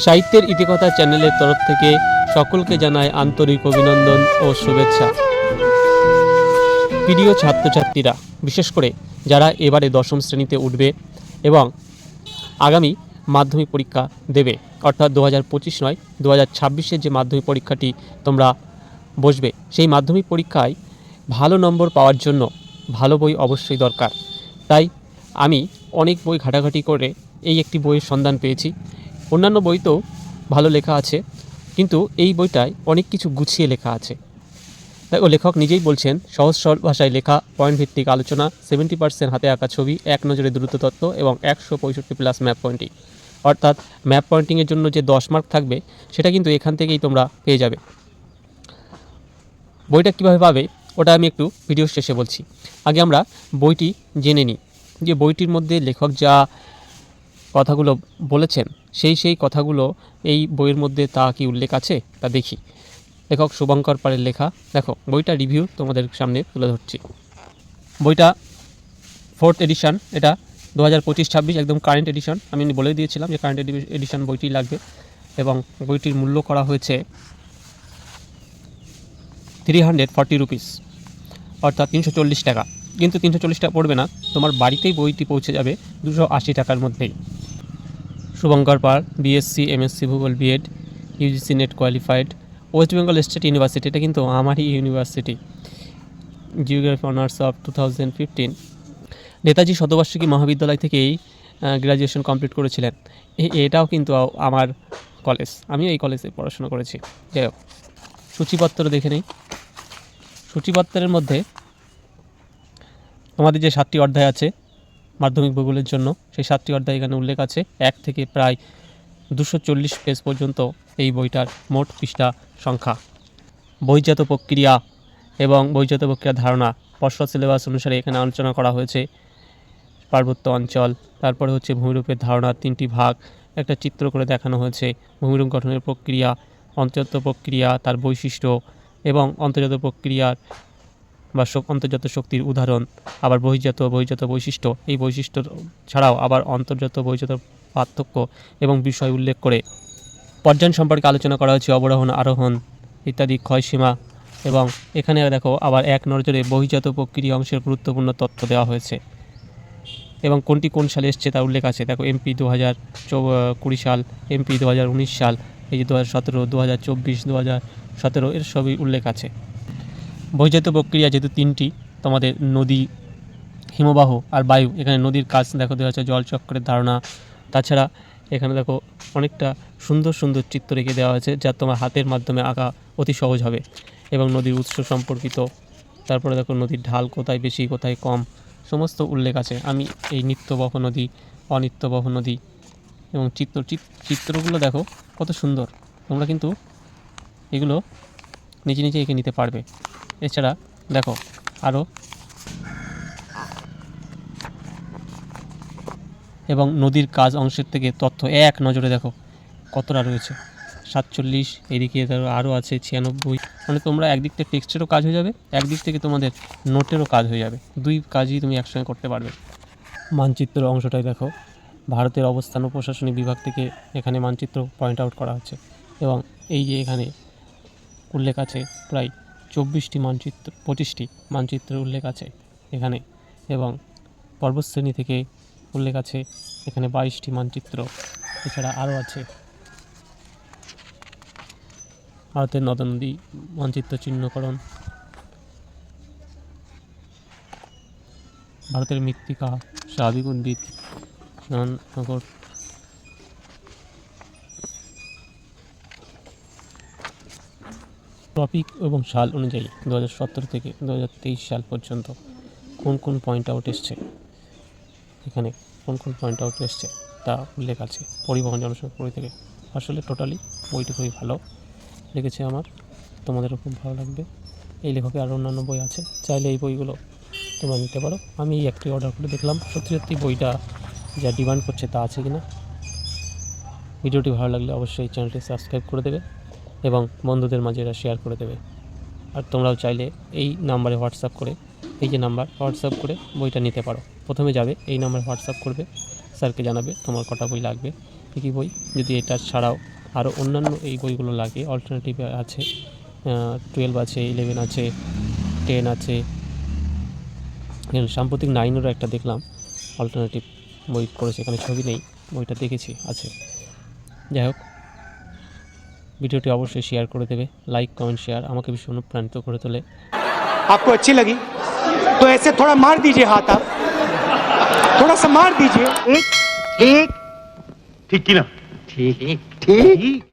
সাহিত্যের ইতিকথা চ্যানেলের তরফ থেকে সকলকে জানায় আন্তরিক অভিনন্দন ও শুভেচ্ছা। প্রিয় ছাত্রছাত্রীরা, বিশেষ করে যারা এবারে দশম শ্রেণীতে উঠবে এবং আগামী মাধ্যমিক পরীক্ষা দেবে, অর্থাৎ দু হাজার পঁচিশ নয়, দু হাজার যে মাধ্যমিক পরীক্ষাটি তোমরা বসবে, সেই মাধ্যমিক পরীক্ষায় ভালো নম্বর পাওয়ার জন্য ভালো বই অবশ্যই দরকার। তাই আমি অনেক বই ঘাটাঘাটি করে এই একটি বইয়ের সন্ধান পেয়েছি। অন্যান্য বইতেও ভালো লেখা আছে, কিন্তু এই বইটায় অনেক কিছু গুছিয়ে লেখা আছে। দেখো, লেখক নিজেই বলছেন, সহজ সরল ভাষায় লেখা পয়েন্ট ভিত্তিক আলোচনা সেভেন্টি পার্সেন্ট হাতে আঁকা ছবি, এক নজরে দ্রুত তত্ত্ব এবং একশো পঁয়ষট্টি প্লাস ম্যাপ পয়েন্টিং অর্থাৎ ম্যাপ পয়েন্টিংয়ের জন্য যে দশ মার্ক থাকবে, সেটা কিন্তু এখান থেকেই তোমরা পেয়ে যাবে। বইটা কীভাবে পাবে, ওটা আমি একটু ভিডিও শেষে বলছি। আগে আমরা বইটি জেনে নিই। যে বইটির মধ্যে লেখক যা কথাগুলো বলেছেন, সেই সেই কথাগুলো এই বইয়ের মধ্যে তা কি উল্লেখ আছে? তা দেখি। লেখক শুভঙ্কর পারের লেখা। দেখো, বইটা রিভিউ তোমাদের সামনে তুলে ধরছি। বইটা ফোর্থ এডিশন, এটা দু হাজার পঁচিশ ছাব্বিশ, একদম কারেন্ট এডিশন। আমি বলে দিয়েছিলাম যে কারেন্ট এডিশন বইটি লাগবে এবং বইটির মূল্য করা হয়েছে থ্রি হান্ড্রেড ফর্টি রুপিস অর্থাৎ তিনশো চল্লিশ টাকা। কিন্তু তিনশো চল্লিশ টাকা পড়বে না। তোমার বাড়িতেই বইটি পৌঁছে যাবে দুশো আশি টাকার মধ্যেই। শুভঙ্কর পাল বিএসসি এমএসসি ভূগোল BEd UGC NET qualified West Bengal State University এটা কিন্তু আমারই university geography honours of two thousand fifteen Netaji Shatabarshiki Mahavidyalaya থেকেই গ্র্যাজুয়েশন কমপ্লিট করেছিলেন। এটাও কিন্তু আমার কলেজ আমিও এই কলেজে পড়াশোনা করেছি। যাই হোক, সূচিপত্র দেখে নেই। সূচিপত্রের মধ্যে তোমাদের যে সাতটি অধ্যায় আছে মাধ্যমিক ভূগোলের জন্য সেই সাতটি অধ্যায় এখানে উল্লেখ আছে। এক থেকে প্রায় দুশো চল্লিশ পেজ পর্যন্ত এই বইটার মোট পৃষ্ঠা সংখ্যা। বহির্জাত প্রক্রিয়া এবং বহির্জাত প্রক্রিয়ার ধারণা পর্ষদ সিলেবাস অনুসারে এখানে আলোচনা করা হয়েছে। পার্বত্য অঞ্চল, তারপরে হচ্ছে ভূমিরূপের ধারণা তিনটি ভাগ, একটা চিত্র করে দেখানো হয়েছে ভূমিরূপ গঠনের প্রক্রিয়া, অন্তর্জাত প্রক্রিয়া, তার বৈশিষ্ট্য এবং অন্তর্জাত প্রক্রিয়ার বা অন্তর্জাত শক্তির উদাহরণ, আবার বহির্জাত বহির্জাত বৈশিষ্ট্য। এই বৈশিষ্ট্য ছাড়াও আবার অন্তর্জাত, বহির্জাত পার্থক্য এবং বিষয় উল্লেখ করে। পর্যায়ন সম্পর্কে আলোচনা করা হয়েছে অবরোহণ, আরোহণ ইত্যাদি ক্ষয়সীমা এবং এখানে দেখো আবার এক নজরে বহির্জাত প্রক্রিয়া অংশের গুরুত্বপূর্ণ তথ্য দেওয়া হয়েছে। এবং কোনটি কোন সালে এসছে তার উল্লেখ আছে। দেখো এমপি দু হাজার কুড়ি সাল, এমপি দু হাজার উনিশ সাল, এই যে দু হাজার সতেরো দু হাজার চব্বিশ দু হাজার সতেরো, এর সবই উল্লেখ আছে। বহির্জাত প্রক্রিয়া যেহেতু তিনটি তোমাদের নদী, হিমবাহ আর বায়ু, এখানে নদীর কাজ দেখো দেওয়া আছে জলচক্রের ধারণা। তাছাড়া এখানে দেখো অনেকটা সুন্দর সুন্দর চিত্র রেখে দেওয়া হয়েছে যা তোমার হাতের মাধ্যমে আঁকা অতি সহজ হবে। এবং নদীর উৎস সম্পর্কিত, তারপরে দেখো নদীর ঢাল কোথায় বেশি, কোথায় কম, সমস্ত উল্লেখ আছে। আমি এই নিত্যবহ নদী, অনিত্যবহ নদী এবং চিত্র, চিত- চিত্রগুলো দেখো কত সুন্দর। তোমরা কিন্তু এগুলো নিজে নিজে এঁকে নিতে পারবে। এছাড়া দেখো আরও এবং নদীর কাজ অংশের থেকে তথ্য এক নজরে দেখো, কতটা রয়েছে। সাতচল্লিশ, এদিকে ধরো আরও আছে ছিয়ানব্বই। মানে তোমরা একদিক থেকে টেক্সটেরও কাজ হয়ে যাবে, একদিক থেকে তোমাদের নোটেরও কাজ হয়ে যাবে। দুই কাজই তুমি একসঙ্গে করতে পারবে। মানচিত্র অংশটাই দেখো, ভারতের অবস্থান ও প্রশাসনিক বিভাগ থেকে এখানে মানচিত্র পয়েন্ট আউট করা হচ্ছে। এবং এই যে এখানে উল্লেখ আছে প্রায় চব্বিশটি মানচিত্র, পঁচিশটি মানচিত্রের উল্লেখ আছে এখানে এবং পর্বতশ্রেণী থেকে উল্লেখ আছে এখানে বাইশটি মানচিত্র। এছাড়া আরও আছে। ভারতের নদ নদী মানচিত্র চিহ্নকরণ। ভারতের মৃত্তিকা স্বাভাবিক উদ্ভিদ স্নাননগর টপিক এবং সাল অনুযায়ী দু হাজার সতেরো থেকে দু হাজার তেইশ সাল পর্যন্ত কোন কোন পয়েন্ট আউট এসছে? এখানে কোন কোন পয়েন্ট আউট এসছে? তা উল্লেখ আছে পরিবহন জনসংখ্যা বই থেকে। আসলে টোটালি বইটি খুবই ভালো লেগেছে আমার, তোমাদেরও খুব ভালো লাগবে। এই লেখকের আরও অন্যান্য বই আছে, চাইলে এই বইগুলো তোমরা নিতে পারো। আমি এই একটি অর্ডার করে দেখলাম, সত্যি সত্যি বইটা যা ডিমান্ড করছে তা আছে কি না ভিডিওটি ভালো লাগলে অবশ্যই চ্যানেলটি সাবস্ক্রাইব করে দেবে। এবং বন্ধুদের মাঝে এটা শেয়ার করে দেবে। আর তোমরাও চাইলে এই নাম্বারে হোয়াটসঅ্যাপ করে, এই যে নাম্বার হোয়াটসঅ্যাপ করে বইটা নিতে পারো। প্রথমে যাবে, এই নাম্বারে হোয়াটসঅ্যাপ করবে স্যারকে জানাবে তোমার কটা বই লাগবে কী বই। যদি এটা ছাড়াও আরও অন্যান্য এই বইগুলো লাগে অল্টারনেটিভ আছে টুয়েলভ আছে ইলেভেন আছে টেন আছে। সাম্প্রতিক নাইনেরও একটা দেখলাম অল্টারনেটিভ বই করেছে এখানে ছবি নেই, বইটা দেখেছি, আছে। যাই হোক ভিডিওটি অবশ্যই শেয়ার করে দেবে লাইক কমেন্ট শেয়ার আমাকে ভীষণ অনুপ্রাণিত করে তোলে आपको अच्छी लगी तो ऐसे थोड़ा मार दीजिए हाथ आप थोड़ा सा मार दीजिए ঠিক ঠিক ঠিক কি না ঠিক ঠিক